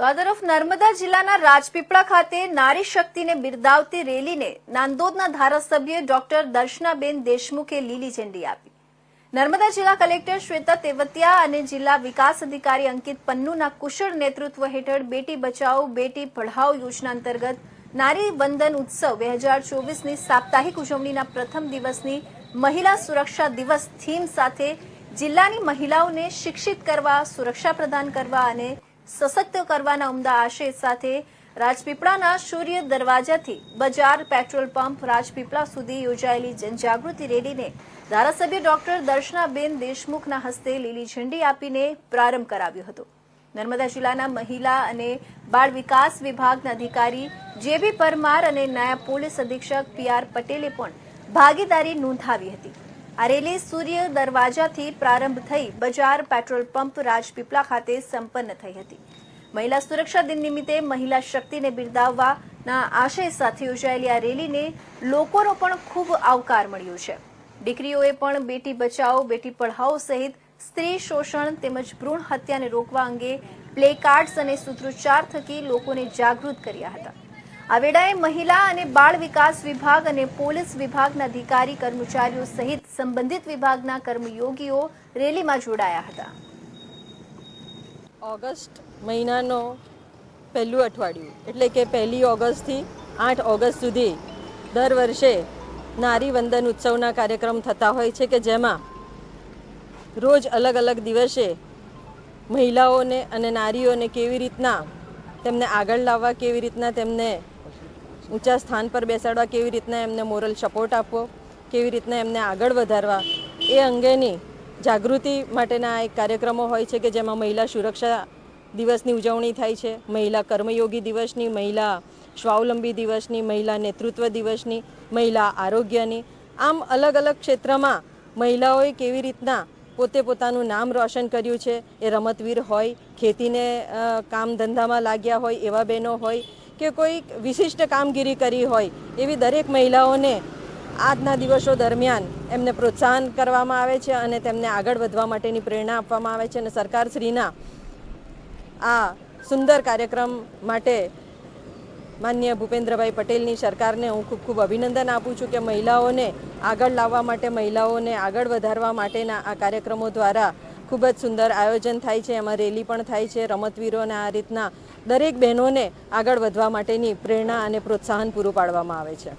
તો આ તરફ નર્મદા જિલ્લાના રાજપીપળા ખાતે નારી શક્તિને બિરદાવતી રેલીને નાંદોદના ધારાસભ્ય ડોક્ટર દર્શનાબેન દેશમુખે લીલી ઝંડી આપી. નર્મદા જિલ્લા કલેક્ટર શ્વેતા તેવતિયા અને જિલ્લા વિકાસ અધિકારી અંકિત પન્નુના કુશળ નેતૃત્વ હેઠળ બેટી બચાવો, બેટી પઢાઓ યોજના અંતર્ગત નારી વંદન ઉત્સવ બે હજાર ચોવીસની સાપ્તાહિક ઉજવણીના પ્રથમ દિવસની મહિલા સુરક્ષા દિવસ થીમ સાથે જિલ્લાની મહિલાઓને શિક્ષિત કરવા, સુરક્ષા પ્રદાન કરવા અને સશક્ત કરવાના ઉમદા આશય સાથે રાજપીપળાના સૂર્ય દરવાજાથી બજાર પેટ્રોલ પંપ રાજપીપળા સુધી યોજાયેલી જનજાગૃતિ રેલીને ધારાસભ્ય ડોક્ટર દર્શનાબેન દેશમુખના હસ્તે લીલી ઝંડી આપીને પ્રારંભ કરાવ્યો હતો. નર્મદા જિલ્લાના મહિલા અને બાળ વિકાસ વિભાગના અધિકારી જે પરમાર અને નાયબ પોલીસ અધિક્ષક પી આર પટેલે પણ ભાગીદારી નોંધાવી હતી. આ રેલી સૂર્ય દરવાજાથી પ્રારંભ થઈ બજાર પેટ્રોલ પંપ રાજપીપળા ખાતે સંપન્ન થઈ હતી. મહિલા સુરક્ષા દિન નિમિત્તે મહિલા શક્તિને બિરદાવવાના આશય સાથે યોજાયેલી આ રેલીને લોકોનો પણ ખૂબ આવકાર મળ્યો છે. દીકરીઓએ પણ બેટી બચાવો, બેટી પઢાઓ સહિત સ્ત્રી શોષણ તેમજ ભ્રૂણ હત્યાને રોકવા અંગે પ્લે કાર્ડ્સ અને સૂત્રોચ્ચાર થકી લોકોને જાગૃત કર્યા હતા. આ વેળાએ મહિલા અને બાળ વિકાસ વિભાગ અને પોલીસ વિભાગના અધિકારી કર્મચારીઓ સહિત સંબંધિત વિભાગના કર્મયોગીઓ રેલીમાં જોડાયા હતા. ઓગસ્ટ મહિનાનો પહેલું અઠવાડિયું, એટલે કે પહેલી ઓગસ્ટથી આઠ ઓગસ્ટ સુધી દર વર્ષે નારી વંદન ઉત્સવના કાર્યક્રમ થતા હોય છે કે જેમાં રોજ અલગ અલગ દિવસે મહિલાઓને અને નારીઓને કેવી રીતના તેમને આગળ લાવવા કેવી રીતના તેમને ઊંચા સ્થાન પર બેસાડવા, કેવી રીતના એમને મોરલ સપોર્ટ આપવો, કેવી રીતના એમને આગળ વધારવા, એ અંગેની જાગૃતિ માટેના એક કાર્યક્રમો હોય છે કે જેમાં મહિલા સુરક્ષા દિવસની ઉજવણી થાય છે, મહિલા કર્મયોગી દિવસની, મહિલા સ્વાવલંબી દિવસની, મહિલા નેતૃત્વ દિવસની, મહિલા આરોગ્યની. આમ અલગ અલગ ક્ષેત્રમાં મહિલાઓએ કેવી રીતના પોતે પોતાનું નામ રોશન કર્યું છે, એ રમતવીર હોય ખેતીને કામ ધંધામાં લાગ્યા હોય, એવા બહેનો હોય કે કોઈ વિશિષ્ટ કામગીરી કરી હોય, એવી દરેક મહિલાઓને આજના દિવસો દરમિયાન એમને પ્રોત્સાહન કરવામાં આવે છે અને તેમને આગળ વધવા માટેની પ્રેરણા આપવામાં આવે છે અને સરકારશ્રીના આ સુંદર કાર્યક્રમ માટે માન્ય ભૂપેન્દ્રભાઈ પટેલની સરકારને હું ખૂબ ખૂબ અભિનંદન આપું છું કે મહિલાઓને આગળ લાવવા માટે, મહિલાઓને આગળ વધારવા માટેના આ કાર્યક્રમો દ્વારા ખૂબ જ સુંદર આયોજન થાય છે, એમાં રેલી પણ થાય છે, રમતવીરોને આ રીતના દરેક બહેનોને આગળ વધવા માટેની પ્રેરણા અને પ્રોત્સાહન પૂરું પાડવામાં આવે છે.